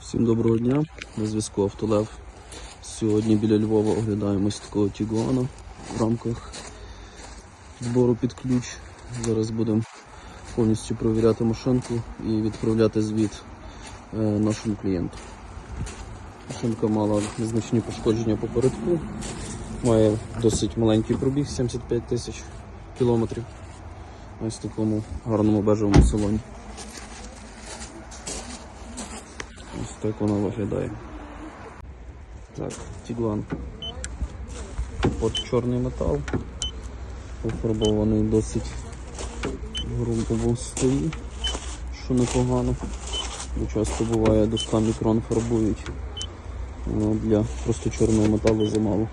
Всім доброго дня, на зв'язку Автолев. Сьогодні біля Львова оглядаємо ось такого Тігуана в рамках збору під ключ. Зараз будемо повністю перевіряти машинку і відправляти звіт е, нашому клієнту. Машинка мала незначні пошкодження попередку, має досить маленький пробіг 75 тисяч кілометрів. Ось в такому гарному бежевому салоні. Ось так вона виглядає. Так, Тігуан. Капот чорний метал. Пофарбований досить грубо в столі, що непогано. Часто буває до 100 мікрон фарбують. Для просто чорного металу замало.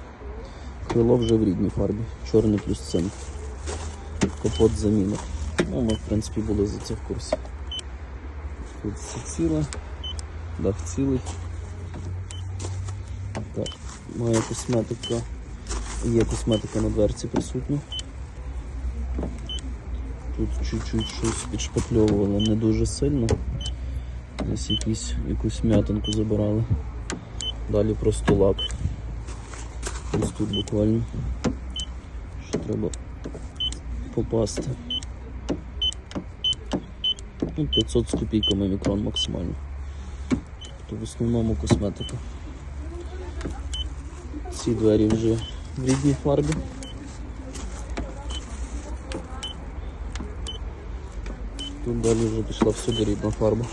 Крило вже в рідній фарбі, чорний плюс цинк. Капот заміна. Ну, ми в принципі були за це в курсі. Тут все ціле. Дах цілий. Так, має косметика. Є косметика на дверці присутня. Тут чуть-чуть щось підшпакльовувало не дуже сильно. Десь якісь, якусь м'ятинку забирали. Далі просто лак. Ось тут буквально. Що треба попасти. Ну, 500 з копійками мікрон максимально. То в основному косметика. Ці двері вже в рідній фарбі. Тут далі вже пішла всюди рідна фарба.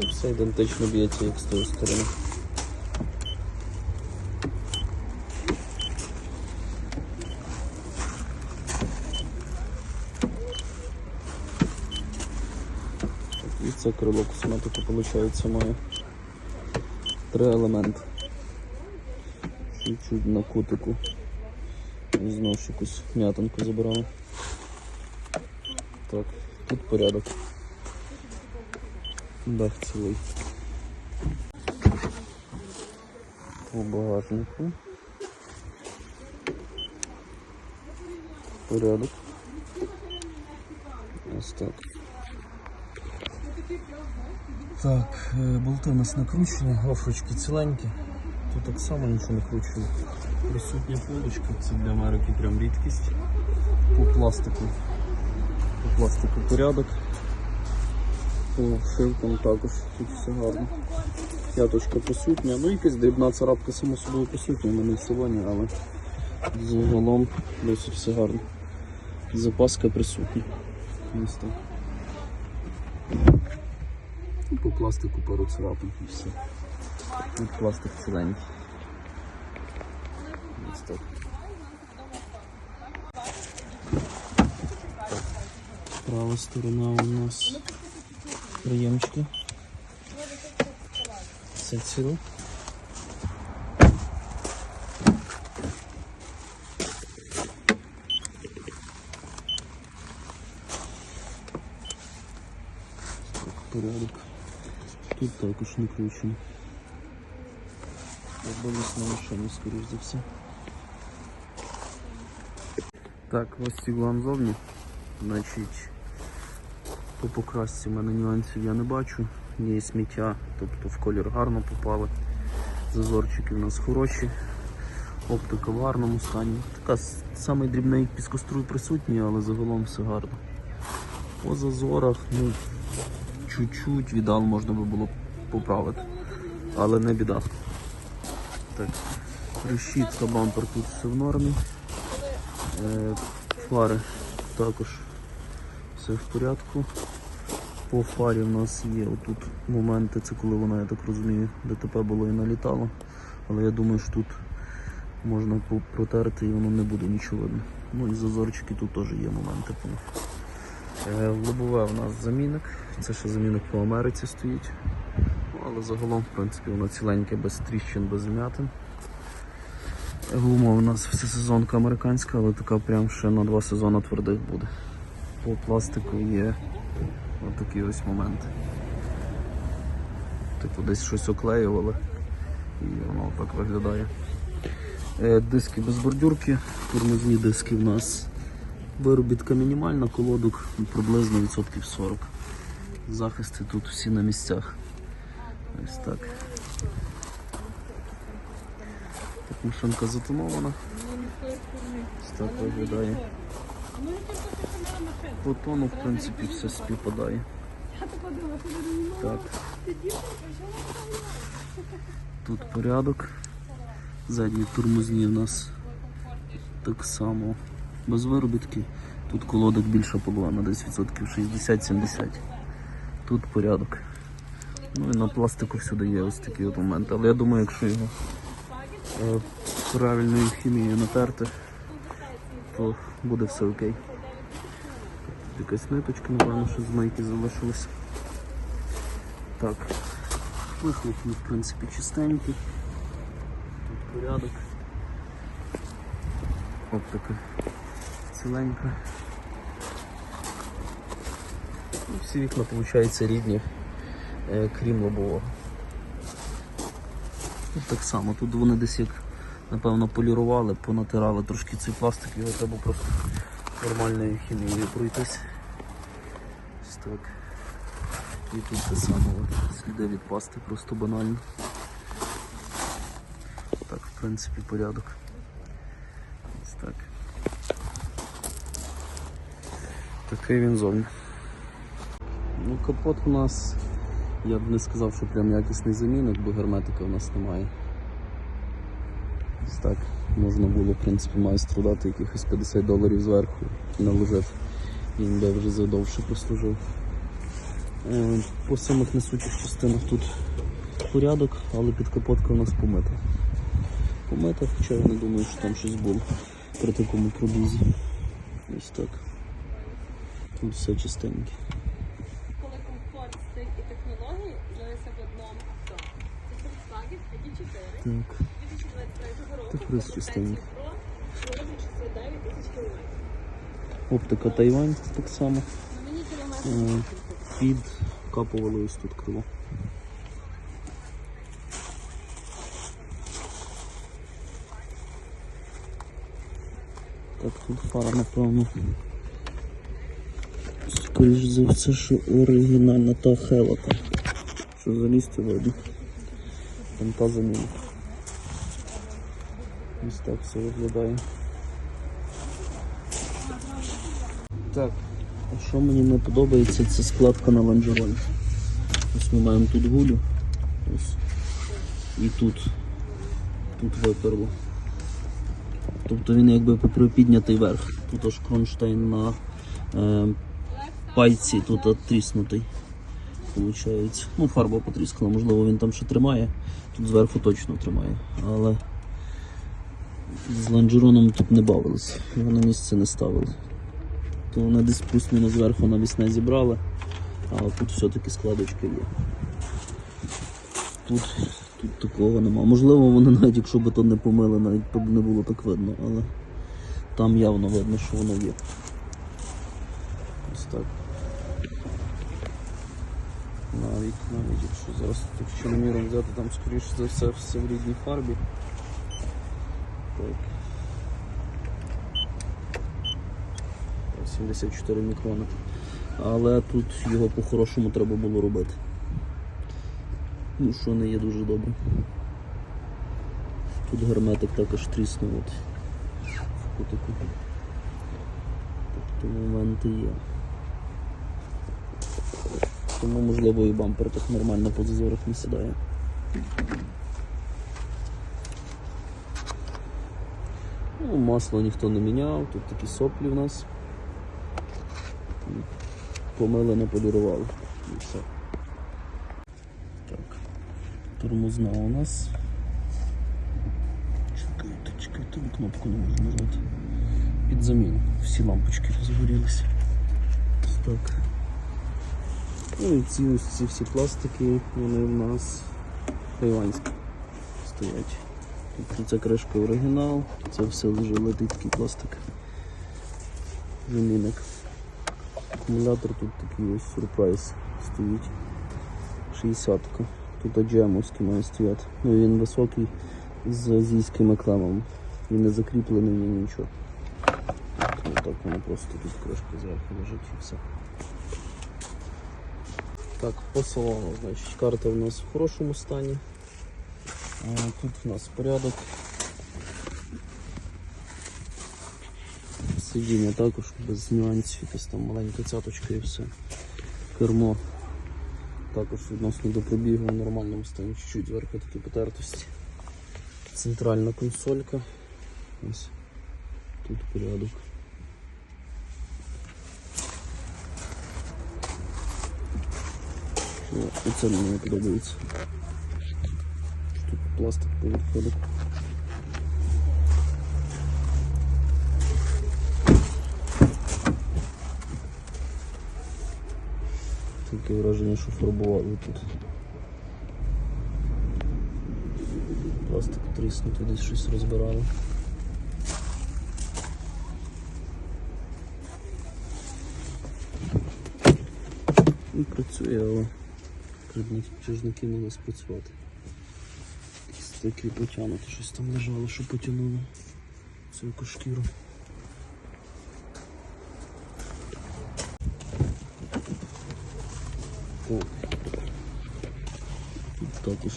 І все ідентично б'ється, як з тої сторони. І це крило косметика, виходить, має три елементи. Чуть-чуть на кутику. І Знову якусь м'ятинку забирали. Так, тут порядок. Дах цілий. По багажнику. Порядок. Ось так. Так, е, болти у нас накручені, гофрочки ціленькі. Тут так само нічого не кручено. Присутня полочка, це для Америки прям рідкість. По пластику. По пластику порядок. По вшивкам також тут все гарно. П'яточка присутня. Ну якась дрібна царапка само собою присутня в мене в але загалом досить все гарно. Запаска присутня. Ось так. І по пластику пару царапин і все. Тут пластик ціленький. Ось. Так. Права сторона у нас приємчики. Все ціло. Так, порядок. Тут також не кручено. Робилось на машині, скоріш за все. Так, ось Тігуан зовні. Значить, по покрасці в мене нюансів я не бачу. Є сміття, тобто в колір гарно попали. Зазорчики у нас хороші. Оптика в гарному стані. Така с- самий дрібний піскоструй присутній, але загалом все гарно. По зазорах, ну, чуть-чуть віддал можна би було поправити. Але не біда. Так, решітка, бампер тут все в нормі. Е, фари також все в порядку. По фарі в нас є отут моменти, це коли вона, я так розумію, ДТП було і налітало. Але я думаю, що тут можна протерти і воно не буде нічого видно. Ну і зазорчики тут теж є моменти по них. Е, Лобове в нас замінник. Це ще замінник по Америці стоїть. Ну, але загалом, в принципі, воно ціленьке, без тріщин, без вмятин. Гума у нас всесезонка американська, але така прям ще на два сезони твердих буде. По пластику є отакі ось моменти. Типу десь щось оклеювали і воно так виглядає. Е, Диски без бордюрки, тормозні диски в нас. Виробітка мінімальна, колодок приблизно відсотків 40. Захисти тут всі на місцях. Ось так. Так машинка затонована. Ось так виглядає. По тону, в принципі, все співпадає. Так. Тут порядок. Задні тормозні в нас так само без виробітки. Тут колодок більша половина, десь відсотків 60-70. Тут порядок. Ну і на пластику всюди є ось такі от моменти. Але я думаю, якщо його е, правильною хімією натерти, то буде все окей. Якась ниточка, напевно, що з майки залишилась. Так. Вихлопні, в принципі, чистенькі. Тут порядок. Оптика ціленька. Ну, Всі вікна, виходить, рідні, е, крім лобового. Тут так само, тут вони десь як, напевно, полірували, понатирали трошки цей пластик, його треба просто нормальною хімією пройтись. Ось так. І тут те саме, от, сліди від пасти, просто банально. Так, в принципі, порядок. Ось так. Такий він зовні. Ну, капот у нас, я б не сказав, що прям якісний замінник, бо герметика у нас немає. Так. Можна було, в принципі, майстру дати якихось 50 доларів зверху і наложити. Він би вже задовше прослужив. Е, По самих несучих частинах тут порядок, але підкапотка у нас помита. Помита, хоча я не думаю, що там щось було при такому пробізі. Ось так. Тут все чистеньке. коли комфорт, стиль і технології злилися в одному авто. Це Volkswagen ID4 Так. 2023 року. Так, чистенько. Про пробіг 69 тисяч кілометрів. Оптика Тайвань так само. Е, Під капувало ось тут крило. Так, тут фара, напевно. Скоріш за все, що оригінальна та хелата. Що залізти видно. Там та заміна. Ось так все виглядає. Так, а що мені не подобається, це складка на лонжероні. Ось ми маємо тут гулю. Ось. І тут. Тут виперло. Тобто він якби припіднятий вверх. Тут аж кронштейн на е, пайці тут отріснутий. Получається. Ну, фарба потріскала, можливо, він там ще тримає. Тут зверху точно тримає. Але з лонжероном тут не бавились. Його на місце не ставили то вони десь плюс-мінус зверху навісне зібрали, а тут все-таки складочки є. Тут, тут такого нема. Можливо, вони навіть якщо б то не помили, навіть б не було так видно, але там явно видно, що воно є. Ось так. Навіть, навіть якщо зараз тут чорноміром взяти, там скоріше за все все в рідній фарбі. Так. 74 мікрони. Але тут його по-хорошому треба було робити. Ну, що не є дуже добре. Тут герметик також тріснув от в кутику. Тобто моменти є. Тому можливо і бампер так нормально по зазорах не сідає. Ну, масло ніхто не міняв, тут такі соплі в нас. Помили, не полірували. І все. Так. Тормозна у нас. Чекайте, чекайте, кнопку не можна нажати. Під заміну. Всі лампочки розгорілися. Так. Ну і ці ось ці всі пластики, вони в нас тайванські стоять. Тобто це кришка оригінал, це все вже летить пластик. Замінник. Акумулятор тут такий ось сюрприз стоїть. 60-ка. Тут аджемовський має стояти. Ну він високий з азійськими клемами. Він не закріплений ні нічого. Тому так воно просто тут кришка зверху лежить і все. Так, по значить, карта у нас в хорошому стані. А, Тут у нас порядок. Сидіння також без нюансів, якась там маленька цяточка і все. Кермо також відносно до пробігу в нормальному стані, чуть-чуть зверху такі потертості. Центральна консолька. Ось тут порядок. Оце мені подобається. Пластик повідходить. Таке враження, що фарбували тут. Пластик тріснутий, десь щось розбирали. І працює, але чужники не спрацювати. Якісь такі потягнути, щось там лежало, що потягнуло цю шкіру. Так. Тут також,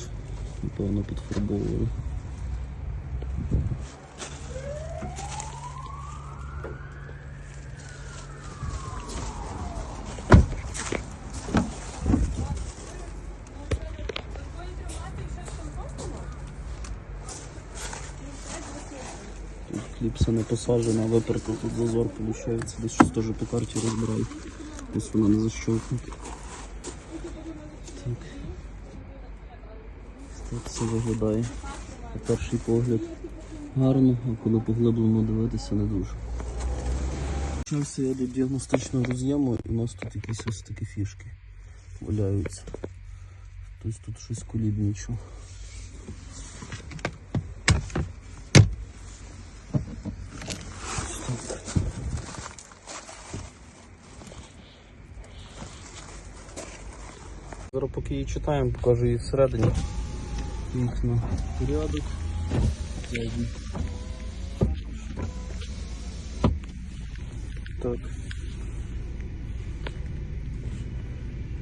напевно, підфарбовували. Тут кліпса не посаджена, виперта тут зазор виходить, десь щось теж по карті розбирають. Ось вона не защелкнута. Так. Так це виглядає. На перший погляд гарно, а коли поглиблено дивитися не дуже. Почався я до діагностичного роз'єму і у нас тут якісь ось такі фішки валяються. Хтось тут щось колібнічого. Поки її читаємо, покажу її всередині. Вікна порядок. Так.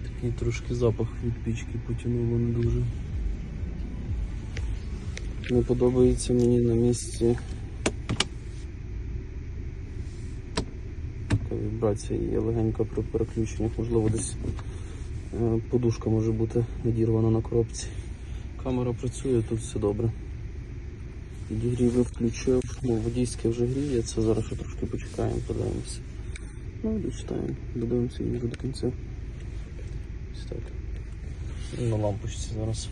Такий трошки запах від пічки потягнуло не дуже. Не подобається мені на місці. Така вібрація є легенька при переключеннях, можливо десь Подушка може бути надірвана на коробці. Камера працює, тут все добре. Підігріви включив, ну, водійське вже гріє, це зараз ще трошки почекаємо, подивимося. Ну, дочитаємо, додивимося її вже до кінця. Ось так. На лампочці зараз.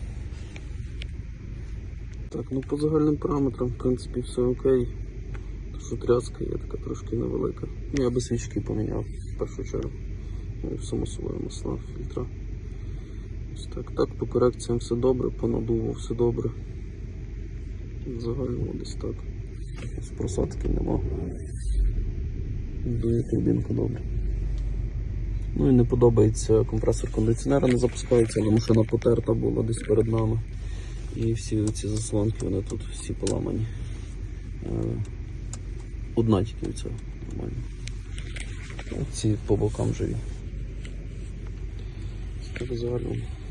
Так, ну по загальним параметрам, в принципі, все окей. Що тряска є така трошки невелика. Ну, я би свічки поміняв в першу чергу. Ну, і само собою масла, фільтра. Ось так, так, по корекціям все добре, по надуву все добре. В загальному десь так. З просадки нема. Дує турбінка добре. Ну і не подобається компресор кондиціонера, не запускається, але машина потерта була десь перед нами. І всі ці заслонки, вони тут всі поламані. Е, Одна тільки цього нормально. Ці по бокам живі. Так загально.